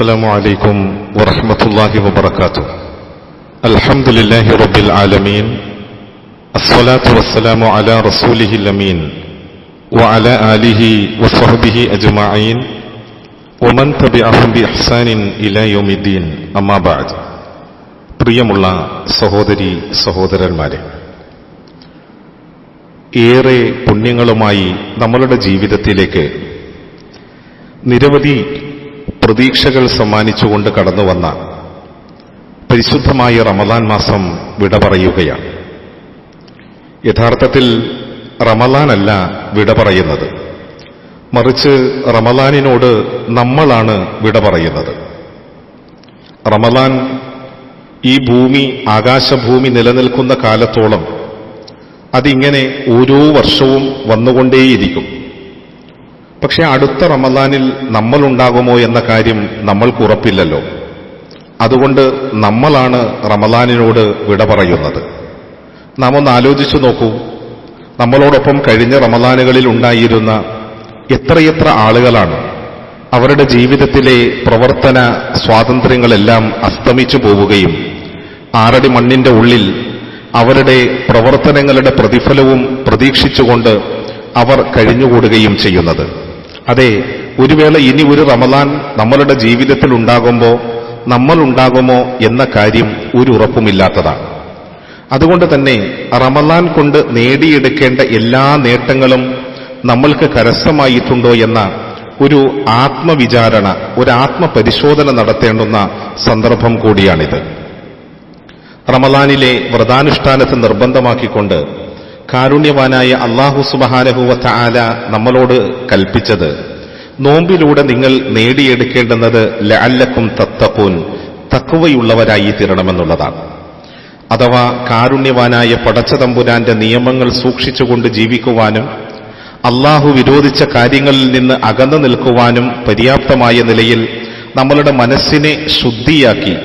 السلام عليكم ورحمة الله وبركاته الحمد لله رب العالمين الصلاة والسلام على رسوله الأمين وعلى آله وصحبه أجمعين ومن تبعهم بإحسان إلى يوم الدين أما بعد പ്രിയമുള്ള സഹോദരി സഹോദരന്മാരെ ഏറെ പുണ്യങ്ങളുമായി നമ്മളുടെ ജീവിതത്തിലേക്ക് നിരവധി പ്രതീക്ഷകൾ സമ്മാനിച്ചുകൊണ്ട് കടന്നുവന്ന പരിശുദ്ധമായ റമദാൻ മാസം വിട പറയുകയാണ്. യഥാർത്ഥത്തിൽ റമദാനല്ല വിട പറയുന്നത്. മറിച്ച് റമദാനിനോട് നമ്മളാണ് വിട പറയുന്നത്. റമദാൻ ഈ ഭൂമി ആകാശഭൂമി നിലനിൽക്കുന്ന കാലത്തോളം അതിങ്ങനെ ഓരോ വർഷവും വന്നുകൊണ്ടേയിരിക്കും. പക്ഷെ അടുത്ത റമദാനിൽ നമ്മളുണ്ടാകുമോ എന്ന കാര്യം നമ്മൾക്ക് ഉറപ്പില്ലല്ലോ. അതുകൊണ്ട് നമ്മളാണ് റമദാനിനോട് വിട പറയുന്നത്. നാം ഒന്ന് ആലോചിച്ചു നോക്കൂ. നമ്മളോടൊപ്പം കഴിഞ്ഞ റമദാനുകളിൽ ഉണ്ടായിരുന്ന എത്രയെത്ര ആളുകളാണ്. അവരുടെ ജീവിതത്തിലെ പ്രവർത്തന സ്വാതന്ത്ര്യങ്ങളെല്ലാം അസ്തമിച്ചു പോവുകയും ആറടി മണ്ണിന്റെ ഉള്ളിൽ അവരുടെ പ്രവർത്തനങ്ങളുടെ പ്രതിഫലവും പ്രതീക്ഷിച്ചുകൊണ്ട് അവർ കഴിഞ്ഞുകൂടുകയും ചെയ്യുന്നത്. അതെ ഒരു വേള ഇനി ഒരു റമദാൻ നമ്മളുടെ ജീവിതത്തിൽ ഉണ്ടാകുമ്പോൾ നമ്മൾ ഉണ്ടാകുമോ എന്ന കാര്യം ഒരു ഉറപ്പുമില്ലാത്തതാണ് അതുകൊണ്ട് തന്നെ റമദാൻ കൊണ്ട് നേടിയെടുക്കേണ്ട എല്ലാ നേട്ടങ്ങളും നമ്മൾക്ക് കരസ്ഥമായിട്ടുണ്ടോ എന്ന ഒരു ആത്മവിചാരണ ഒരു ആത്മപരിശോധന നടത്തേണ്ടുന്ന സന്ദർഭം കൂടിയാണിത്. റമദാനിലെ വ്രതാനുഷ്ഠാനത്തെ നിർബന്ധമാക്കിക്കൊണ്ട് കാരുണ്യവാനായ അള്ളാഹു സുബഹാനഹുവത്ത ആല നമ്മളോട് കൽപ്പിച്ചത്. നോമ്പിലൂടെ നിങ്ങൾ നേടിയെടുക്കേണ്ടുന്നത് ലഅല്ലക്കും തത്തക്കൂൻ തക്കുവയുള്ളവരായി തീരണമെന്നുള്ളതാണ്. അഥവാ കാരുണ്യവാനായ പടച്ച തമ്പുരാന്റെ നിയമങ്ങൾ സൂക്ഷിച്ചുകൊണ്ട് ജീവിക്കുവാനും അള്ളാഹു വിരോധിച്ച കാര്യങ്ങളിൽ നിന്ന് അകന്നു നിൽക്കുവാനും പര്യാപ്തമായ നിലയിൽ നമ്മളുടെ മനസ്സിനെ ശുദ്ധിയാക്കി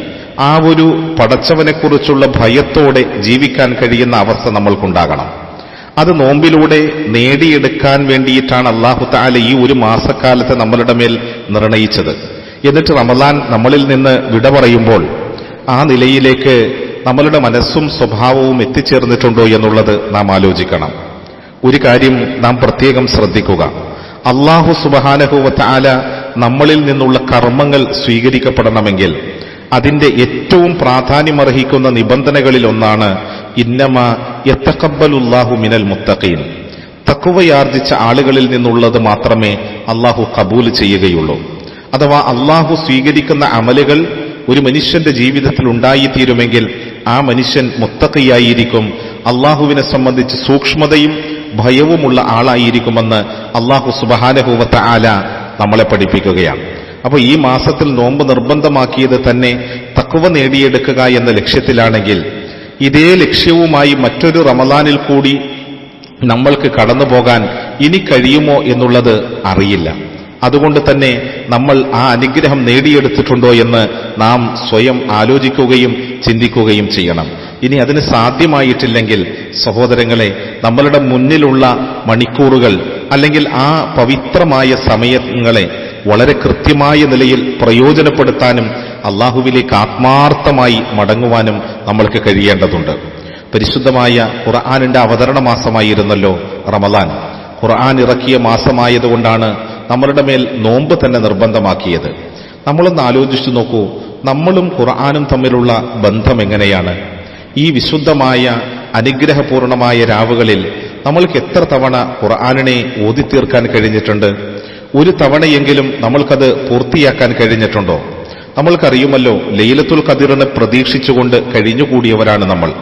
ആ ഒരു പടച്ചവനെക്കുറിച്ചുള്ള ഭയത്തോടെ ജീവിക്കാൻ കഴിയുന്ന അവസ്ഥ നമ്മൾക്കുണ്ടാകണം. അത് നോമ്പിലൂടെ നേടിയെടുക്കാൻ വേണ്ടിയിട്ടാണ് അള്ളാഹു താല ഈ ഒരു മാസക്കാലത്തെ നമ്മളുടെ മേൽ നിർണയിച്ചത്. എന്നിട്ട് റമദാൻ നമ്മളിൽ നിന്ന് വിട പറയുമ്പോൾ ആ നിലയിലേക്ക് നമ്മളുടെ മനസ്സും സ്വഭാവവും എത്തിച്ചേർന്നിട്ടുണ്ടോ എന്നുള്ളത് നാം ആലോചിക്കണം. ഒരു കാര്യം നാം പ്രത്യേകം ശ്രദ്ധിക്കുക. അള്ളാഹു സുബഹാനഹുവത്ത ആല നമ്മളിൽ നിന്നുള്ള കർമ്മങ്ങൾ സ്വീകരിക്കപ്പെടണമെങ്കിൽ അതിന്റെ ഏറ്റവും പ്രാധാന്യമർഹിക്കുന്ന നിബന്ധനകളിൽ ഒന്നാണ് ഇന്നമ മിനൽ മുത്തഖീൻ. തക്കുവയാർജിച്ച ആളുകളിൽ നിന്നുള്ളത് മാത്രമേ അള്ളാഹു കബൂൽ ചെയ്യുകയുള്ളൂ. അഥവാ അള്ളാഹു സ്വീകരിക്കുന്ന അമലുകൾ ഒരു മനുഷ്യന്റെ ജീവിതത്തിൽ ഉണ്ടായിത്തീരുമെങ്കിൽ ആ മനുഷ്യൻ മുത്തക്കയായിരിക്കും അള്ളാഹുവിനെ സംബന്ധിച്ച് സൂക്ഷ്മതയും ഭയവുമുള്ള ആളായിരിക്കുമെന്ന് അള്ളാഹു സുബഹാനഹൂവത്ത ആല നമ്മളെ പഠിപ്പിക്കുകയാണ്. അപ്പോൾ ഈ മാസത്തിൽ നോമ്പ് നിർബന്ധമാക്കിയത് തന്നെ തക്കുവ നേടിയെടുക്കുക എന്ന ലക്ഷ്യത്തിലാണെങ്കിൽ ഇതേ ലക്ഷ്യവുമായി മറ്റൊരു റമദാനിൽ കൂടി നമ്മൾക്ക് കടന്നു പോകാൻ ഇനി കഴിയുമോ എന്നുള്ളത് അറിയില്ല. അതുകൊണ്ട് തന്നെ നമ്മൾ ആ അനുഗ്രഹം നേടിയെടുത്തിട്ടുണ്ടോ എന്ന് നാം സ്വയം ആലോചിക്കുകയും ചിന്തിക്കുകയും ചെയ്യണം. ഇനി അതിന് സാധ്യമായിട്ടില്ലെങ്കിൽ സഹോദരങ്ങളെ നമ്മളുടെ മുന്നിലുള്ള മണിക്കൂറുകൾ അല്ലെങ്കിൽ ആ പവിത്രമായ സമയങ്ങളെ വളരെ കൃത്യമായ നിലയിൽ പ്രയോജനപ്പെടുത്താനും അള്ളാഹുവിലേക്ക് ആത്മാർത്ഥമായി മടങ്ങുവാനും നമ്മൾക്ക് കഴിയേണ്ടതുണ്ട്. പരിശുദ്ധമായ ഖുർആാനിന്റെ അവതരണ മാസമായിരുന്നല്ലോ റമദാൻ. ഖുർആൻ ഇറക്കിയ മാസമായതുകൊണ്ടാണ് നമ്മളുടെ മേൽ നോമ്പ് തന്നെ നിർബന്ധമാക്കിയത്. നമ്മളൊന്ന് ആലോചിച്ചു നോക്കൂ നമ്മളും ഖുർആാനും തമ്മിലുള്ള ബന്ധം എങ്ങനെയാണ്? ഈ വിശുദ്ധമായ അനുഗ്രഹപൂർണമായ രാവുകളിൽ നമ്മൾക്ക് എത്ര തവണ ഖുർആാനിനെ ഓതിത്തീർക്കാൻ കഴിഞ്ഞിട്ടുണ്ട്? ഒരു തവണയെങ്കിലും നമ്മൾക്കത് പൂർത്തിയാക്കാൻ കഴിഞ്ഞിട്ടുണ്ടോ? നമ്മൾക്കറിയുമല്ലോ ലൈലത്തുൽ ഖദിറിനെ പ്രതീക്ഷിച്ചുകൊണ്ട് കഴിഞ്ഞുകൂടിയവരാണ് നമ്മൾ.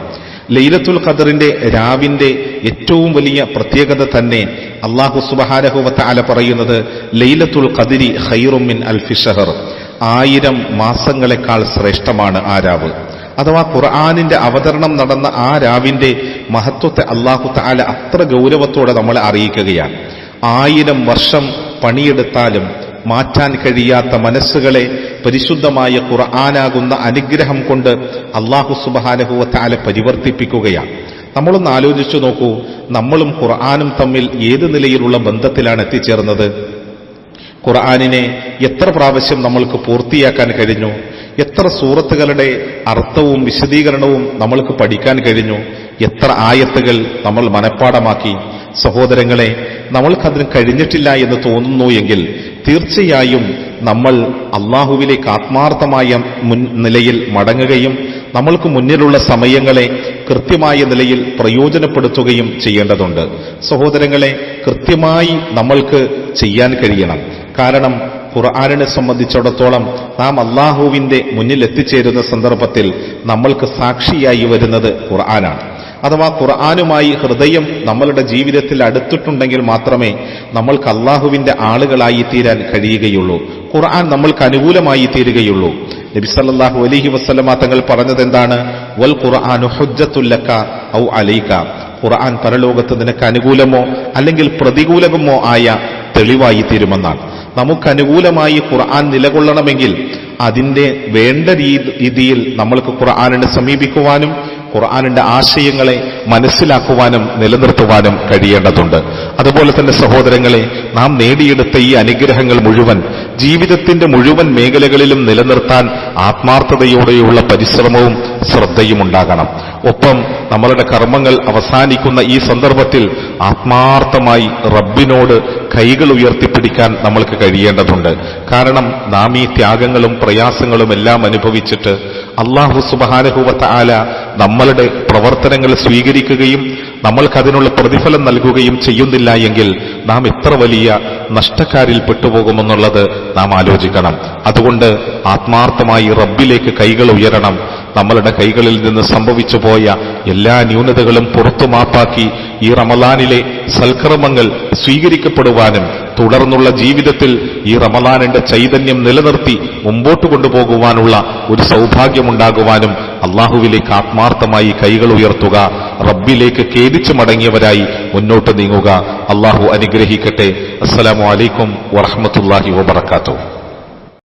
ലൈലത്തുൽ ഖദറിന്റെ രാവിന്റെ ഏറ്റവും വലിയ പ്രത്യേകത തന്നെ അള്ളാഹു സുബഹാനഹുവത്ത അല പറയുന്നത് ലൈലത്തുൽ ഖദിരി ഹൈറുമിൻ അൽഫി ഫിഷഹർ ആയിരം മാസങ്ങളെക്കാൾ ശ്രേഷ്ഠമാണ് ആ രാവ്. അഥവാ ഖുർആാനിന്റെ അവതരണം നടന്ന ആ രാവിന്റെ മഹത്വത്തെ അള്ളാഹു താല അത്ര ഗൗരവത്തോടെ നമ്മളെ അറിയിക്കുകയാണ്. ആയിരം വർഷം പണിയെടുത്താലും മാറ്റാൻ കഴിയാത്ത മനസ്സുകളെ പരിശുദ്ധമായ ഖുർആാനാകുന്ന അനുഗ്രഹം കൊണ്ട് അള്ളാഹു സുബഹാനഹുവ താല പരിവർത്തിപ്പിക്കുകയാണ്. നമ്മളൊന്ന് ആലോചിച്ചു നോക്കൂ നമ്മളും ഖുർആാനും തമ്മിൽ ഏത് നിലയിലുള്ള ബന്ധത്തിലാണ് എത്തിച്ചേർന്നത്? ഖുർആാനിനെ എത്ര പ്രാവശ്യം നമ്മൾക്ക് പൂർത്തിയാക്കാൻ കഴിഞ്ഞു? എത്ര സൂറത്തുകളുടെ അർത്ഥവും വിശദീകരണവും നമ്മൾക്ക് പഠിക്കാൻ കഴിഞ്ഞു? എത്ര ആയത്തുകൾ നമ്മൾ മനഃപ്പാടമാക്കി സഹോദരങ്ങളെ നമ്മൾക്കതിന് കഴിഞ്ഞിട്ടില്ല എന്ന് തോന്നുന്നു എങ്കിൽ തീർച്ചയായും നമ്മൾ അള്ളാഹുവിലേക്ക് ആത്മാർത്ഥമായ മുൻ നിലയിൽ മടങ്ങുകയും നമ്മൾക്ക് മുന്നിലുള്ള സമയങ്ങളെ കൃത്യമായ നിലയിൽ പ്രയോജനപ്പെടുത്തുകയും ചെയ്യേണ്ടതുണ്ട്. സഹോദരങ്ങളെ കൃത്യമായി നമ്മൾക്ക് ചെയ്യാൻ കഴിയണം. കാരണം ഖുർആാനിനെ സംബന്ധിച്ചിടത്തോളം നാം അള്ളാഹുവിന്റെ മുന്നിൽ എത്തിച്ചേരുന്ന സന്ദർഭത്തിൽ നമ്മൾക്ക് സാക്ഷിയായി വരുന്നത് ഖുർആനാണ്. അഥവാ ഖുർആാനുമായി ഹൃദയം നമ്മളുടെ ജീവിതത്തിൽ അടുത്തിട്ടുണ്ടെങ്കിൽ മാത്രമേ നമ്മൾക്ക് അള്ളാഹുവിന്റെ ആളുകളായി തീരാൻ കഴിയുകയുള്ളൂ. ഖുർആൻ നമ്മൾക്ക് അനുകൂലമായി തീരുകയുള്ളൂ. നബിസല്ലാഹു അലഹി വസ്ലമ തങ്ങൾ പറഞ്ഞത് എന്താണ്? വൽ ഖുർആാനു ഹുജ്ജത്തുല്ലക്ക ഔ അലൈക്ക ഖുർആൻ പരലോകത്ത് നിനക്ക് അനുകൂലമോ അല്ലെങ്കിൽ പ്രതികൂലമോ ആയ തെളിവായി തീരുമെന്നാണ്. നമുക്ക് അനുകൂലമായി ഖുർആൻ നിലകൊള്ളണമെങ്കിൽ അതിന്റെ വേണ്ട രീതിയിൽ നമ്മൾക്ക് ഖുർആാനിനെ സമീപിക്കുവാനും ഖുർആാനിന്റെ ആശയങ്ങളെ മനസ്സിലാക്കുവാനും നിലനിർത്തുവാനും കഴിയേണ്ടതുണ്ട്. അതുപോലെ തന്നെ സഹോദരങ്ങളെ നാം നേടിയെടുത്ത ഈ അനുഗ്രഹങ്ങൾ മുഴുവൻ ജീവിതത്തിന്റെ മുഴുവൻ മേഖലകളിലും നിലനിർത്താൻ ആത്മാർത്ഥതയോടെയുള്ള പരിശ്രമവും ശ്രദ്ധയും ഉണ്ടാകണം. ഒപ്പം നമ്മളുടെ കർമ്മങ്ങൾ അവസാനിക്കുന്ന ഈ സന്ദർഭത്തിൽ ആത്മാർത്ഥമായി റബ്ബിനോട് കൈകൾ ഉയർത്തിപ്പിടിക്കാൻ നമ്മൾക്ക് കഴിയേണ്ടതുണ്ട്. കാരണം നാം ഈ ത്യാഗങ്ങളും പ്രയാസങ്ങളും എല്ലാം അനുഭവിച്ചിട്ട് അള്ളാഹു സുബാനഹുവത്ത ആല നമ്മളുടെ പ്രവർത്തനങ്ങൾ സ്വീകരിക്കുകയും നമ്മൾക്കതിനുള്ള പ്രതിഫലം നൽകുകയും ചെയ്യുന്നില്ല എങ്കിൽ നാം എത്ര വലിയ നഷ്ടക്കാരിൽ പെട്ടുപോകുമെന്നുള്ളത് നാം ആലോചിക്കണം. അതുകൊണ്ട് ആത്മാർത്ഥമായി റബ്ബിലേക്ക് കൈകൾ ഉയരണം. നമ്മളുടെ കൈകളിൽ നിന്ന് സംഭവിച്ചു പോയ എല്ലാ ന്യൂനതകളും പുറത്തു മാപ്പാക്കി ഈ റമലാനിലെ സൽക്രമങ്ങൾ സ്വീകരിക്കപ്പെടുവാനും തുടർന്നുള്ള ജീവിതത്തിൽ ഈ റമലാനിന്റെ ചൈതന്യം നിലനിർത്തി മുമ്പോട്ട് കൊണ്ടുപോകുവാനുള്ള ഒരു സൗഭാഗ്യമുണ്ടാകുവാനും അള്ളാഹുവിലേക്ക് ആത്മാർത്ഥമായി കൈകൾ ഉയർത്തുക റബ്ബിലേക്ക് ഖേദിച്ചു മടങ്ങിയവരായി മുന്നോട്ട് നീങ്ങുക. അള്ളാഹു അനുഗ്രഹിക്കട്ടെ. അസ്സലാമു അലൈക്കും വറഹമത്തല്ലാഹി വബർക്കാത്തു